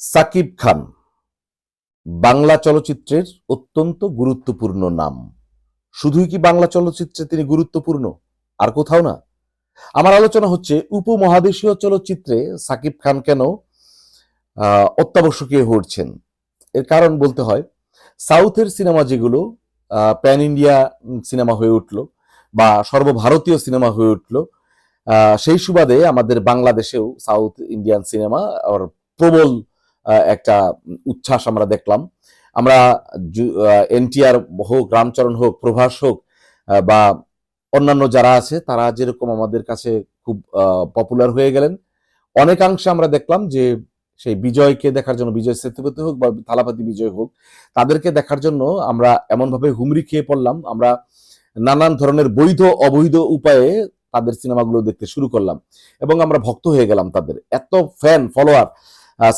সাকিব খান, বাংলা চলচ্চিত্রের অত্যন্ত গুরুত্বপূর্ণ নাম। শুধুই কি বাংলা চলচ্চিত্রে তিনি গুরুত্বপূর্ণ? আর কোথাও না। আমার আলোচনা হচ্ছে উপমহাদেশীয় চলচ্চিত্রে সাকিব খান কেন অত্যাবশ্যকীয় উঠছেন এর কারণ বলতে হয়, সাউথের সিনেমা যেগুলো প্যান ইন্ডিয়া সিনেমা হয়ে উঠল বা সর্বভারতীয় সিনেমা হয়ে উঠল সেই সুবাদে আমাদের বাংলাদেশেও সাউথ ইন্ডিয়ান সিনেমা প্রবল একটা উচ্ছ্বাস আমরা দেখলাম। আমরা এনটিআর হোক, রামচরণ হোক, প্রভাস হোক বা অন্যান্য যারা আছে, তারা যেরকম আমাদের কাছে খুব পপুলার হয়ে গেলেন, অনেকাংশে আমরা দেখলাম যে সেই বিজয়কে দেখার জন্য, বিজয় সেতুপতি হোক বা থালাপাতি বিজয় হোক, তাদেরকে দেখার জন্য আমরা এমনভাবে হুমড়ি খেয়ে পড়লাম। আমরা নানান ধরনের বৈধ, অবৈধ উপায়ে তাদের সিনেমাগুলো দেখতে শুরু করলাম এবং আমরা ভক্ত হয়ে গেলাম তাদের। এত ফ্যান ফলোয়ার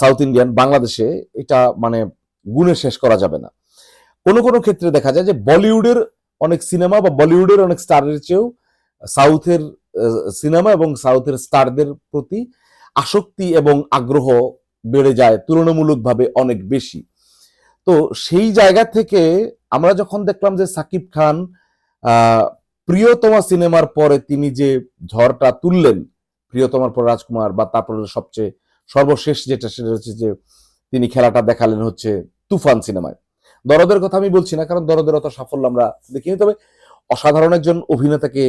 সাউথ ইন্ডিয়ান বাংলাদেশে এটা মানে গুণে শেষ করা যাবে না। কোনো কোনো ক্ষেত্রে দেখা যায় যে বলিউডের অনেক সিনেমা বা বলিউডের অনেক স্টারের চেয়েও সাউথের সিনেমা এবং সাউথের স্টারদের প্রতি আসক্তি এবং আগ্রহ বেড়ে যায় তুলনামূলকভাবে অনেক বেশি। তো সেই জায়গা থেকে আমরা যখন দেখলাম যে সাকিব খান প্রিয়তমা সিনেমার পরে তিনি যে ঝড়টা তুললেন, প্রিয়তমার পর রাজকুমার বা তারপরে সবচেয়ে সর্বশেষ যেটা সেটা হচ্ছে যে তিনি খেলাটা দেখালেন হচ্ছে তুফান সিনেমায়। দরদের কথা আমি বলছি না, কারণ দরদের অত সাফল্য আমরা দেখিনি। তবে অসাধারণ একজন অভিনেতাকে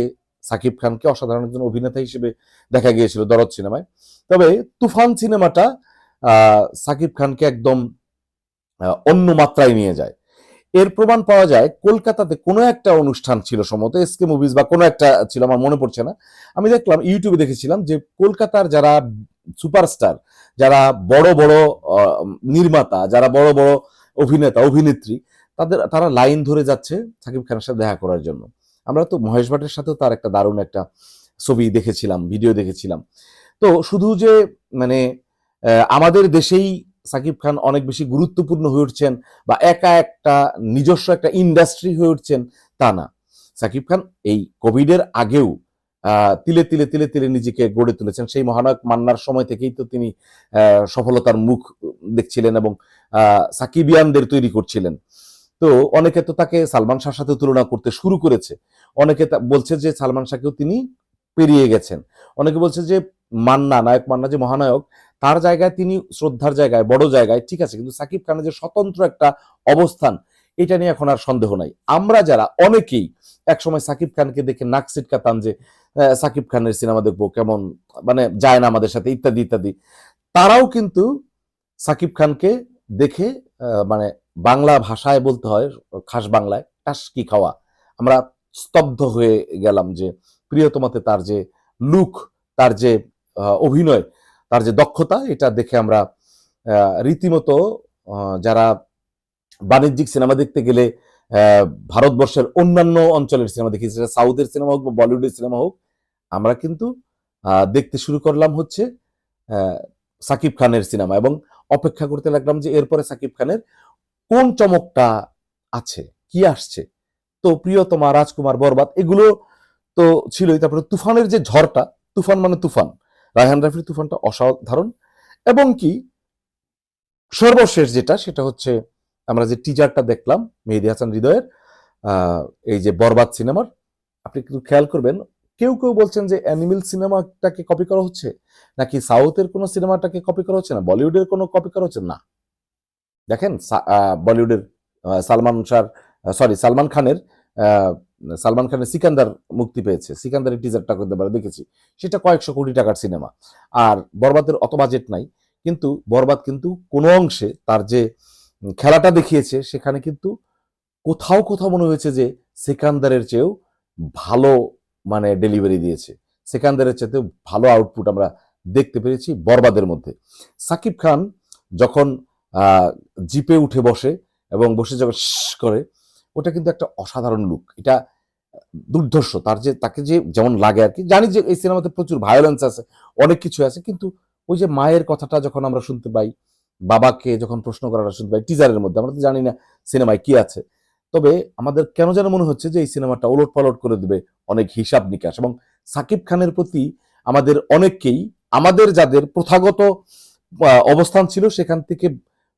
সাকিব খানকে অসাধারণ একজন অভিনেতা হিসেবে দেখা গিয়েছিল দরদ সিনেমায়। তবে তুফান সিনেমাটা সাকিব খানকে একদম অন্য মাত্রায় নিয়ে যায়। এর প্রমাণ পাওয়া যায়, কলকাতাতে কোনো একটা অনুষ্ঠান ছিল সম্ভবত এসকে মুভিজ বা কোনো একটা ছিল, আমার মনে পড়ছে না। আমি দেখলাম, ইউটিউবে দেখেছিলাম যে কলকাতার যারা সুপারস্টার যারা বড় বড় নির্মাতা, যারা বড় বড় অভিনেতা, অভিনেত্রী, তাদের, তারা লাইন ধরে যাচ্ছে সাকিব খানের সাথে দেখা করার জন্য। আমরা তো মহেশ ভাটের সাথেও তার একটা দারুণ একটা ছবি দেখেছিলাম ভিডিও দেখেছিলাম। তো শুধু যে মানে আমাদের দেশেই সাকিব খান অনেক বেশি গুরুত্বপূর্ণ হয়ে উঠছেন বা একা একটা নিজস্ব একটা ইন্ডাস্ট্রি হয়ে উঠছেন তা না। সাকিব খান এই কোভিডের আগেও তিলে তিলে তিলে তিলে নিজেকে গড়ে তুলেছেন। সেই মহানায়ক মান্নার সময় থেকেই তো তিনি সফলতার মুখ দেখছিলেন এবং সাকিবিয়ানদের তৈরি করছিলেন। তো অনেকে তো তাকে সালমান শাহর সাথে তুলনা করতে শুরু করেছে। অনেকে বলছে যে সালমান শাহকেও তিনি পেরিয়ে গেছেন। অনেকে বলছে যে মান্না, নায়ক মান্না যে মহানায়ক, তার জায়গায় তিনি শ্রদ্ধার জায়গায়, বড় জায়গায়, ঠিক আছে, কিন্তু সাকিব খানের যে স্বতন্ত্র একটা অবস্থান এটা নিয়ে এখন আর সন্দেহ নাই। আমরা যারা, অনেকেই একসময় সাকিব খানকে দেখে নাক সিটকাতাম যে সাকিব খানের সিনেমা দেখব, কেমন মানে যায় না আমাদের সাথে, ইত্যাদি ইত্যাদি। তারাও কিন্তু সাকিব খানকে দেখে মানে বাংলা ভাষায় বলতে হয়, খাস বাংলায় টাসকি খাওয়া। আমরা স্তব্ধ হয়ে গেলাম যে, প্রিয়তমাতে তার যে লুক, তার যে অভিনয়, তার যে দক্ষতা, এটা দেখে আমরা রীতিমতো যারা বাণিজ্যিক সিনেমা দেখতে গেলে ভারতবর্ষের অন্যান্য অঞ্চলের সিনেমা দেখি, সেটা সাউথের সিনেমা হোক বা বলিউডের সিনেমা হোক, আমরা কিন্তু দেখতে শুরু করলাম হচ্ছে সাকিব খানের সিনেমা এবং অপেক্ষা করতে লাগলাম যে এরপরে সাকিব খানের কোন চমকটা আছে, কি আসছে? তো প্রিয়তমা, রাজকুমার, বরবাদ, এগুলো তো ছিলই। তারপরে তুফানের যে ঝড়টা, তুফান মানে তুফান, রায়হান রাফির তুফানটা অসাধারণ এবং কি সর্বশেষ যেটা, সেটা হচ্ছে আমরা যে টিজারটা দেখলাম, মেহেদি হাসান হৃদয়ের এই যে বরবাদ সিনেমার, আপনি কিন্তু খেয়াল করবেন, কেউ কেউ বলছেন যে অ্যানিমেল সিনেমাটাকে কপি করা হচ্ছে, নাকি সাউথের কোনো সিনেমাটাকে কপি করা হচ্ছে না, বলিউডের কোনো কপি করা হচ্ছে না? দেখেন বলিউডের সালমান শাহ সরি সালমান খানের সালমান খানের সিকান্দার মুক্তি পেয়েছে, সিকান্দারের টিজারটা করতে পারে দেখেছি, সেটা কয়েকশো কোটি টাকার সিনেমা, আর বরবাদের অত বাজেট নাই, কিন্তু বরবাদ কিন্তু কোনো অংশে তার যে খেলাটা দেখিয়েছে, সেখানে কিন্তু কোথাও কোথাও মনে হয়েছে যে সেকান্দারের চেয়েও ভালো মানে ডেলিভারি দিয়েছে। সেকান্দারের চেয়েও ভালো আউটপুট আমরা দেখতে পেরেছি বরবাদের মধ্যে। সাকিব খান যখন জিপে উঠে বসে এবং বসে যখন করে, ওটা কিন্তু একটা অসাধারণ লুক এটা দুর্ধর্ষ। তার যে, তাকে যে যেমন লাগে আর কি। জানি যে এই সিনেমাতে প্রচুর ভায়োলেন্স আছে, অনেক কিছু আছে, কিন্তু ওই যে মায়ের কথাটা যখন আমরা শুনতে পাই বাবাকে যখন প্রশ্ন করাটা শুনতে পাই টিজারের মধ্যে, আমরা তো জানি না সিনেমায় কি আছে। তবে আমাদের কেন যেন মনে হচ্ছে যে এই সিনেমাটা ওলট পালট করে দেবে অনেক হিসাব নিকাশ এবং সাকিব খানের প্রতি আমাদের অনেককেই, আমাদের যাদের প্রথাগত অবস্থান ছিল সেখান থেকে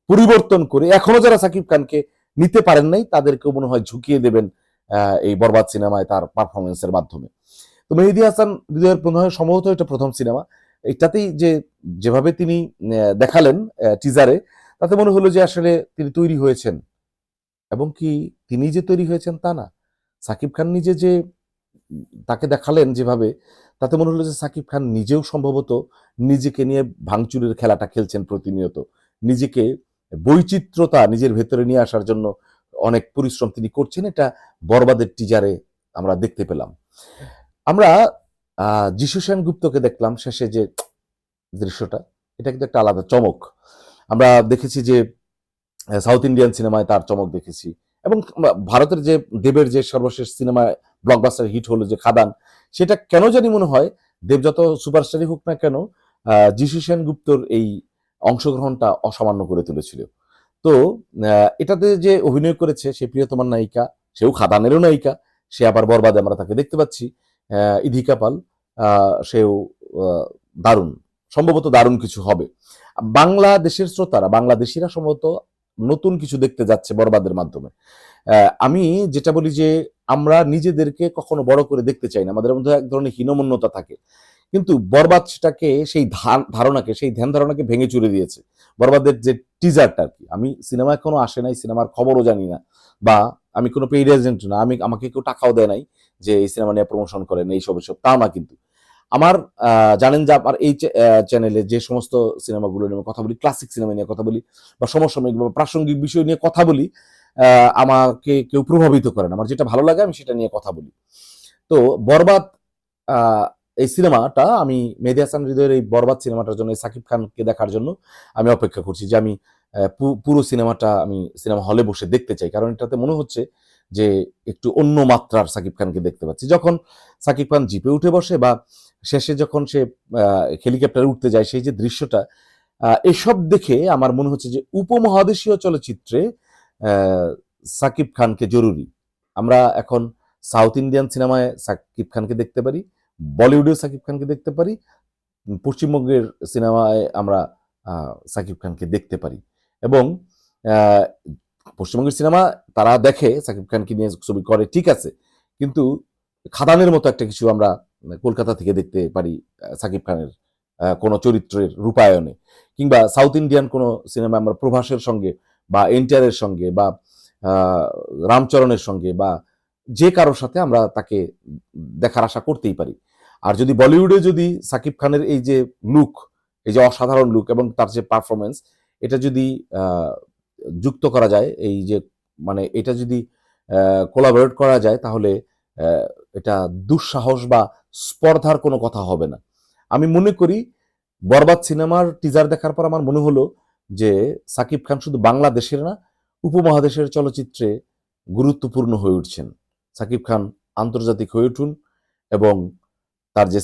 পরিবর্তন করে এখনও যারা সাকিব খানকে নিতে পারেন নাই, তাদেরকেও মনে হয় ঝুঁকিয়ে দেবেন এই বরবাদ সিনেমায় তার পারফরমেন্সের মাধ্যমে। তো মেহেদি হাসান, হৃদয়ের মনে হয় সম্ভবত এটা প্রথম সিনেমা। এটাতেই যে যেভাবে তিনি দেখালেন টিজারে তাতে মনে হলো যে আসলে তিনি তৈরি হয়েছেন। এবং কি তিনি যে তৈরি হয়েছেন তা না। সাকিব খান নিজে যে তাকে দেখালেন যেভাবে, তাতে মনে হলো যে সাকিব খান নিজেও সম্ভবত নিজেকে নিয়ে ভাঙচুরের খেলাটা খেলছেন প্রতিনিয়ত। নিজেকে বৈচিত্র্যতা নিজের ভেতরে নিয়ে আসার জন্য অনেক পরিশ্রম তিনি করছেন, এটা বরবাদের টিজারে আমরা দেখতে পেলাম। আমরা যিশু সেন গুপ্তকে দেখলাম, শেষে যে দৃশ্যটা, এটা কিন্তু একটা আলাদা চমক। আমরা দেখেছি যে সাউথ ইন্ডিয়ান সিনেমায় তার চমক দেখেছি। এবং ভারতের যে, দেবের যে সর্বশেষ সিনেমায় ব্লকবাস্টার হিট হলো যে খাদান, সেটা কেন জানি মনে হয়, দেব যত সুপারস্টারই হোক না কেন যিশু সেন গুপ্তর এই অংশগ্রহণটা অসামান্য করে তুলেছিল। তো এটাতে যে অভিনয় করেছে সে প্রিয়তমার নায়িকা, সেও খাদানেরও নায়িকা, সে আবার বরবাদে আমরা তাকে দেখতে পাচ্ছি। ইধিকা পাল সেও দারুণ। সম্ভবত দারুণ কিছু হবে। বাংলাদেশের শ্রোতারা, বাংলাদেশিরা সম্ভবত নতুন কিছু দেখতে যাচ্ছে বরবাদের মাধ্যমে। আমি যেটা বলি যে, আমরা নিজেদেরকে কখনো বড় করে দেখতে চাই না। আমাদের মধ্যে এক ধরনের হীনমন্যতা থাকে। কিন্তু বরবাদ সেটাকে, সেই ধারণাকে, সেই ধ্যান ধারণাকে ভেঙে চুরে দিয়েছে। বরবাদের যে টিজারটা আর কি, আমি সিনেমা এখনও আসে নাই সিনেমার খবরও জানি না, বা আমি কোনো পেইড এজেন্ট না, আমি, আমাকে কেউ টাকাও দেয় নাই যে এই সিনেমা নিয়ে প্রমোশন করেন, এইসব এসব তা না কিন্তু। আমার জানেন যে আমার এই চ্যানেলে যে সমস্ত সিনেমাগুলো নিয়ে কথা বলি ক্লাসিক সিনেমা নিয়ে কথা বলি, বা সমসাময়িক বা প্রাসঙ্গিক বিষয় নিয়ে কথা বলি আমাকে কেউ প্রভাবিত করেন আমার যেটা ভালো লাগে আমি সেটা নিয়ে কথা বলি। তো বরবাদ এই সিনেমাটা আমি মেহেদি হাসান হৃদয়ের এই বরবাদ সিনেমাটার জন্য সাকিব খানকে দেখার জন্য আমি অপেক্ষা করছি যে আমি পুরো সিনেমাটা আমি সিনেমা হলে বসে দেখতে চাই। কারণ এটাতে মনে হচ্ছে যে একটু অন্য মাত্রার সাকিব খানকে দেখতে পাচ্ছি। যখন সাকিব খান জিপে উঠে বসে বা শেষে যখন সে হেলিকপ্টারে উঠতে যায়, সেই যে দৃশ্যটা এসব দেখে আমার মনে হচ্ছে যে উপমহাদেশীয় চলচ্চিত্রে সাকিব খানকে জরুরি। আমরা এখন সাউথ ইন্ডিয়ান সিনেমায় সাকিব খানকে দেখতে পারি বলিউডেও সাকিব খানকে দেখতে পারি। পশ্চিমবঙ্গের সিনেমায় আমরা সাকিব খানকে দেখতে পারি। এবং পশ্চিমবঙ্গের সিনেমা তারা দেখে, সাকিব খানকে নিয়ে ছবি করে, ঠিক আছে। কিন্তু খাদানের মতো একটা কিছু আমরা কলকাতা থেকে দেখতে পারি সাকিব খানের কোনো চরিত্রের রূপায়ণে। কিংবা সাউথ ইন্ডিয়ান কোনো সিনেমা আমরা প্রভাসের সঙ্গে বা এনটিআরের সঙ্গে বা রামচরণের সঙ্গে বা যে কারোর সাথে আমরা তাকে দেখার আশা করতেই পারি। আর যদি বলিউডে যদি সাকিব খানের এই যে লুক এই যে অসাধারণ লুক এবং তার যে পারফরমেন্স এটা যদি যুক্ত করা যায়, এই যে মানে এটা যদি কোলাবোরেট করা যায়, তাহলে এটা দুঃসাহস বা স্পর্ধার কোনো কথা হবে না। আমি মনে করি, বরবাদ সিনেমার টিজার দেখার পর আমার মনে হলো যে, সাকিব খান শুধু বাংলাদেশের না, উপমহাদেশের চলচ্চিত্রে গুরুত্বপূর্ণ হয়ে উঠছেন। সাকিব খান আন্তর্জাতিক হয়ে উঠুন এবং তার যে